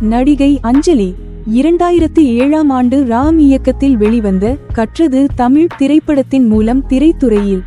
நடிகை அஞ்சலி. இரண்டாயிரத்தி ஏழாம் ஆண்டு ராம் இயக்கத்தில் வெளிவந்த கற்றது தமிழ் திரைப்படத்தின் மூலம் திரைத்துறையில்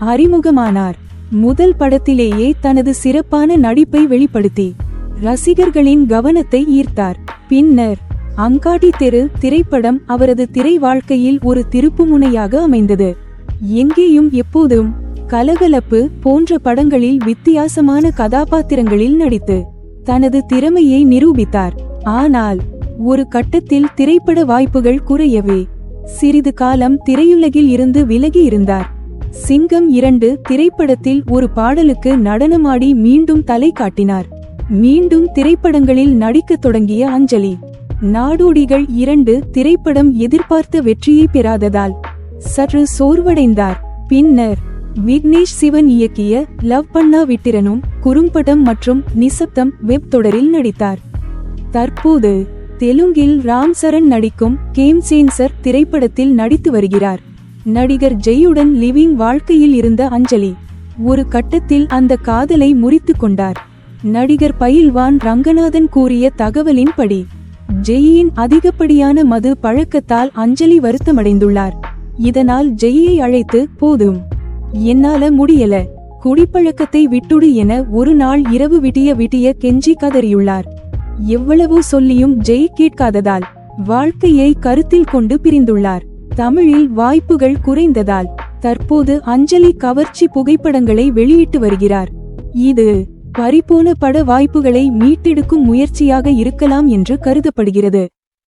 அறிமுகமானார். முதல் படத்திலேயே தனது சிறப்பான நடிப்பை வெளிப்படுத்தி ரசிகர்களின் கவனத்தை ஈர்த்தார். பின்னர் அங்காடி தெரு திரைப்படம் அவரது திரை வாழ்க்கையில் ஒரு திருப்புமுனையாக அமைந்தது. எங்கேயும் எப்போதும் கலகலப்பு போன்ற படங்களில் வித்தியாசமான கதாபாத்திரங்களில் நடித்து தனது திறமையை நிரூபித்தார். ஆனால் ஒரு கட்டத்தில் திரைப்பட வாய்ப்புகள் குறையவே சிறிது காலம் திரையுலகில் இருந்து விலகி இருந்தார். சிங்கம் இரண்டு திரைப்படத்தில் ஒரு பாடலுக்கு நடனமாடி மீண்டும் தலை காட்டினார். மீண்டும் திரைப்படங்களில் நடிக்கத் தொடங்கிய அஞ்சலி. நாடோடிகள் இரண்டு திரைப்படம் எதிர்பார்த்த வெற்றியை பெறாததால் சற்று சோர்வடைந்தார். பின்னர் விக்னேஷ் சிவன் இயக்கிய லவ் பண்ணா விட்டிரனும் குறும்படம் மற்றும் நிசப்தம் வெப் தொடரில் நடித்தார். தற்போது தெலுங்கில் ராம் சரண் நடிக்கும் கேம் சேன்சர் திரைப்படத்தில் நடித்து வருகிறார். நடிகர் ஜெயுடன் லிவிங் வாழ்க்கையில் இருந்த அஞ்சலி ஒரு கட்டத்தில் அந்த காதலை முறித்து கொண்டார். நடிகர் பயில்வான் ரங்கநாதன் கூறிய தகவலின்படி ஜெயின் அதிகப்படியான மது பழக்கத்தால் அஞ்சலி வருத்தமடைந்துள்ளார். இதனால் ஜெய்யை அழைத்து போதும். என்னால முடியல. குடிப்பழக்கத்தை விட்டுடு என ஒரு நாள் இரவு விட்டிய விட்டிய கெஞ்சி கதறியுள்ளார். எவ்வளவோ சொல்லியும் ஜெய் கேட்காததால் வாழ்க்கையை கருத்தில் கொண்டு பிரிந்துள்ளார். தமிழில் வாய்ப்புகள் குறைந்ததால் தற்போது அஞ்சலி கவர்ச்சி புகைப்படங்களை வெளியிட்டு வருகிறார். இது பறிபோன பட வாய்ப்புகளை மீட்டெடுக்கும் முயற்சியாக இருக்கலாம் என்று கருதப்படுகிறது.